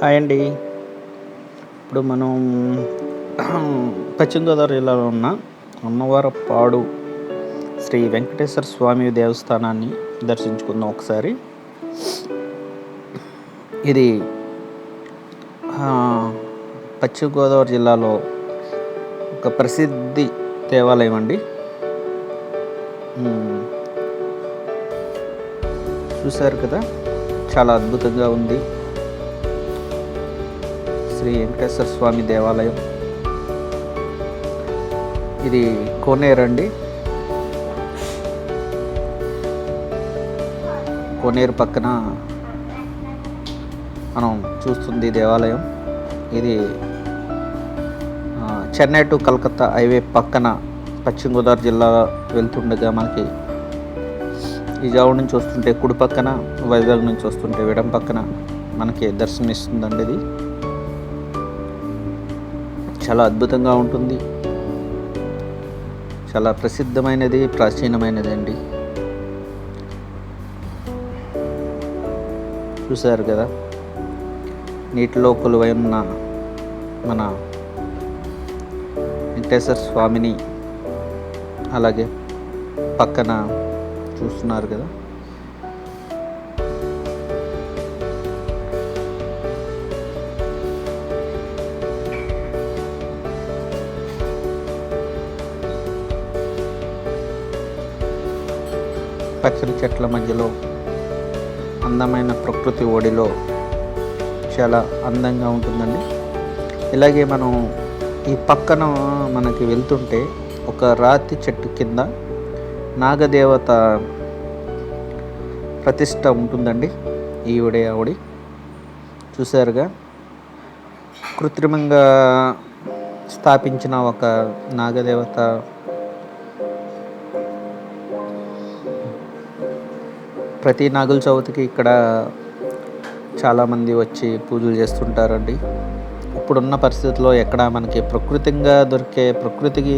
Hi అండి. ఇప్పుడు మనం పశ్చిమ గోదావరి జిల్లాలో ఉన్న అన్నవరపాడు శ్రీ వెంకటేశ్వర స్వామి దేవస్థానాన్ని దర్శించుకుందాం ఒకసారి. ఇది పశ్చిమ గోదావరి జిల్లాలో ఒక ప్రసిద్ధి దేవాలయం అండి. చూశారు కదా? చాలా అద్భుతంగా ఉంది. శ్రీ వెంకటేశ్వర స్వామి దేవాలయం. ఇది కోనేరు అండి. కోనేరు పక్కన మనం చూస్తుంది దేవాలయం. ఇది చెన్నై టు కలకత్తా హైవే పక్కన పశ్చిమ గోదావరి జిల్లా వెళ్తుండగా మనకి విజయవాడ నుంచి వస్తుంటే కుడి పక్కన వైజాగ్ నుంచి వస్తుంటే విడం పక్కన మనకి దర్శనమిస్తుందండి ఇది. చాలా అద్భుతంగా ఉంటుంది. చాలా ప్రసిద్ధమైనది ప్రాచీనమైనది అండి చూశారు కదా? నీటిలో కొలువై ఉన్న మన వెంకటేశ్వర స్వామిని అలాగే పక్కన చూస్తున్నారు కదా? పచ్చని చెట్ల మధ్యలో అందమైన ప్రకృతి ఒడిలో చాలా అందంగా ఉంటుందండి. ఇలాగే మనం ఈ పక్కన మనకి వెళ్తుంటే ఒక రాతి చెట్టు కింద నాగదేవత ప్రతిష్ట ఉంటుందండి. ఈవిడే ఆవిడి. చూసారుగా కృత్రిమంగా స్థాపించిన ఒక నాగదేవత ప్రతి నాగుల చవితికి ఇక్కడ చాలామంది వచ్చి పూజలు చేస్తుంటారండి. ఇప్పుడున్న పరిస్థితుల్లో ఎక్కడ మనకి ప్రకృతిగా దొరికే ప్రకృతికి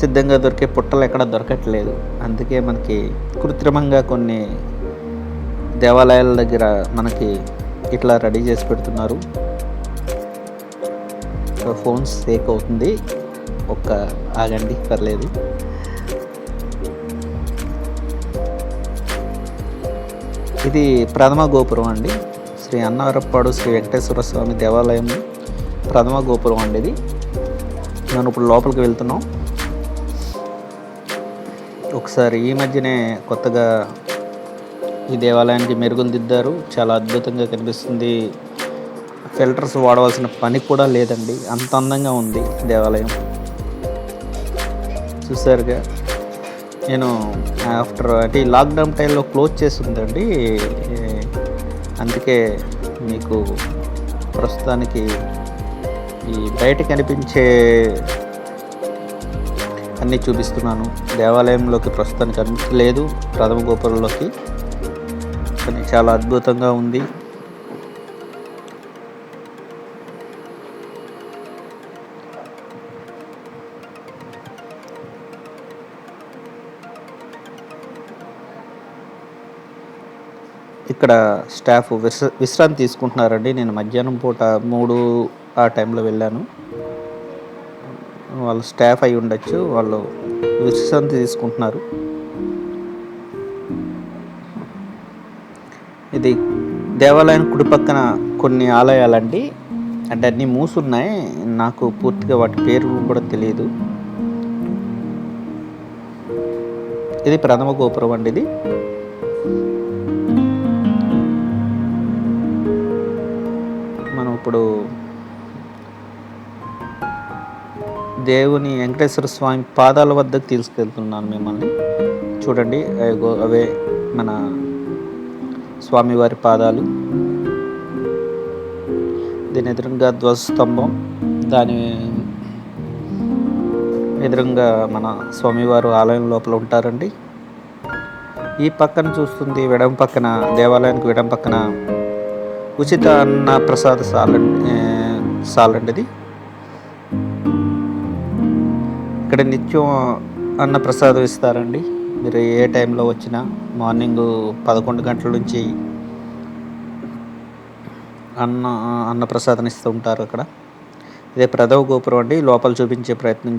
సిద్ధంగా దొరికే పుట్టలు ఎక్కడ దొరకట్లేదు. అందుకే మనకి కృత్రిమంగా కొన్ని దేవాలయాల దగ్గర మనకి ఇట్లా రెడీ చేసి పెడుతున్నారు. ఫోన్స్ సేక్ అవుతుంది. ఒక్క ఆగండి పర్లేదు. ఇది ప్రథమ గోపురం అండి. శ్రీ అన్నవరప్పాడు శ్రీ వెంకటేశ్వర స్వామి దేవాలయం ప్రథమ గోపురం అండి ఇది. మనం ఇప్పుడు లోపలికి వెళ్తున్నాం. ఒకసారి ఈ మధ్యనే కొత్తగా ఈ దేవాలయానికి మెరుగులు దిద్దారు చాలా అద్భుతంగా కనిపిస్తుంది. ఫిల్టర్స్ వాడవలసిన పని కూడా లేదండి. అంత అందంగా ఉంది దేవాలయం. చూసారుగా నేను ఆఫ్టర్ అంటే ఈ లాక్డౌన్ టైంలో క్లోజ్ చేసిందండి అందుకే మీకు ప్రస్తుతానికి ఈ బయట కనిపించే అన్నీ చూపిస్తున్నాను. దేవాలయంలోకి ప్రస్తుతానికి కనిపించలేదు ప్రథమ గోపురంలోకి. కానీ చాలా అద్భుతంగా ఉంది. ఇక్కడ స్టాఫ్ విశ్ర విశ్రాంతి తీసుకుంటున్నారండి. నేను మధ్యాహ్నం పూట మూడు ఆ టైంలో వెళ్ళాను. వాళ్ళు స్టాఫ్ అయి ఉండొచ్చు. వాళ్ళు విశ్రాంతి తీసుకుంటున్నారు. ఇది దేవాలయం కుడి పక్కన కొన్ని ఆలయాలండి. అంటే అన్నీ మూసున్నాయి. నాకు పూర్తిగా వాటి పేరు కూడా తెలియదు ఇది ప్రథమ గోపురం అండి ఇది. ఇప్పుడు దేవుని వెంకటేశ్వర స్వామి పాదాల వద్దకు తీసుకెళ్తున్నాను మిమ్మల్ని. చూడండి అవే మన స్వామివారి పాదాలు. దీని ఎదురుగా ధ్వజస్తంభం దాని ఎదురుగా మన స్వామివారు ఆలయం లోపల ఉంటారండి. ఈ పక్కన చూస్తుంది విడం పక్కన దేవాలయానికి విడం పక్కన ఉచిత అన్న ప్రసాద సాల సాల్ అండి ఇది ఇక్కడ నిత్యం అన్న ప్రసాదం ఇస్తారండి. మీరు ఏ టైంలో వచ్చినా మార్నింగ్ పదకొండు గంటల నుంచి అన్న అన్నప్రసాదం ఇస్తూ ఉంటారు అక్కడ. ఇదే ప్రథమ గోపురం అండి. లోపల చూపించే ప్రయత్నం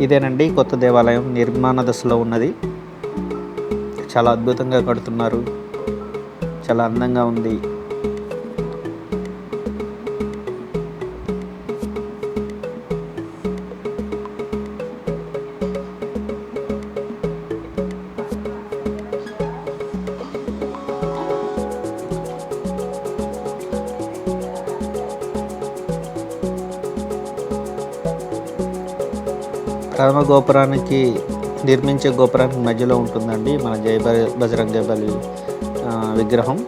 ఇదేనండి కొత్త దేవాలయం నిర్మాణ దశలో ఉన్నది. చాలా అద్భుతంగా కడుతున్నారు. చాలా అందంగా ఉంది. ప్రథమ గోపురానికి నిర్మించే గోపురానికి మధ్యలో ఉంటుందండి మన జయ బజరంగ బలి విగ్రహం.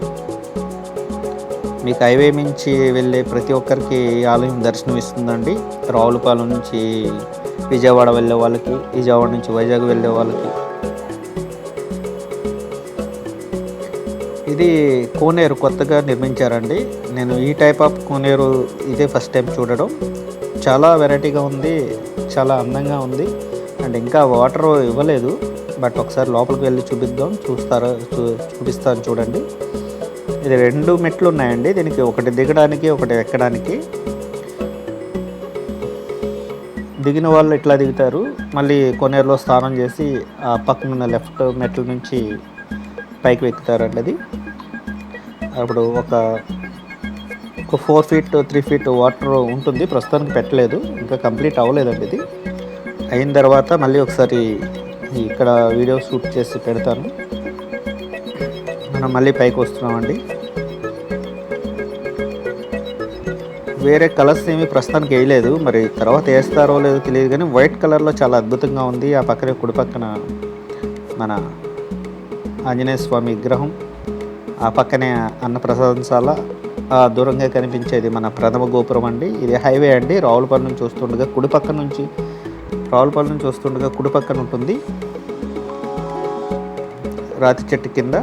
మీకు హైవే నుంచి వెళ్ళే ప్రతి ఒక్కరికి ఈ ఆలయం దర్శనం ఇస్తుందండి రావులపాలెం నుంచి విజయవాడ వెళ్ళే వాళ్ళకి విజయవాడ నుంచి వైజాగ్ వెళ్ళే వాళ్ళకి. ఇది కోనేరు కొత్తగా నిర్మించారండి. నేను ఈ టైప్ ఆఫ్ కోనేరు ఇదే ఫస్ట్ టైం చూడడం. చాలా వెరైటీగా ఉంది. చాలా అందంగా ఉంది. అండ్ ఇంకా వాటర్ ఇవ్వలేదు. బట్ ఒకసారి లోపలికి వెళ్ళి చూపిద్దాం. చూస్తారా? చూ చూపిస్తాను చూడండి. ఇది రెండు మెట్లు ఉన్నాయండి. దీనికి ఒకటి దిగడానికి ఒకటి ఎక్కడానికి. దిగిన వాళ్ళు ఇట్లా దిగుతారు. మళ్ళీ కొనేరులో స్నానం చేసి ఆ పక్కన ఉన్న లెఫ్ట్ మెట్ల నుంచి పైకి ఎక్కుతారండి అది. అప్పుడు ఒక ఒక four feet three feet water ఉంటుంది. ప్రస్తుతానికి పెట్టలేదు. ఇంకా కంప్లీట్ అవ్వలేదండి ఇది. అయిన తర్వాత మళ్ళీ ఒకసారి ఇక్కడ వీడియో షూట్ చేసి పెడతాను. మనం మళ్ళీ పైకి వస్తున్నామండి. వేరే కలర్స్ ఏమి ప్రస్తుతానికి వేయలేదు. మరి తర్వాత వేస్తారో లేదో తెలియదు కానీ వైట్ కలర్లో చాలా అద్భుతంగా ఉంది. ఆ పక్కనే కుడి పక్కన మన ఆంజనేయ స్వామి విగ్రహం. ఆ పక్కనే అన్నప్రసాదశాల దూరంగా కనిపించేది మన ప్రథమ గోపురం అండి. ఇది హైవే అండి. రావులపల్లి నుంచి వస్తుండగా కుడిపక్క నుంచి రావులపల్లి నుంచి వస్తుండగా కుడి పక్కన ఉంటుంది. రాతి చెట్టు కింద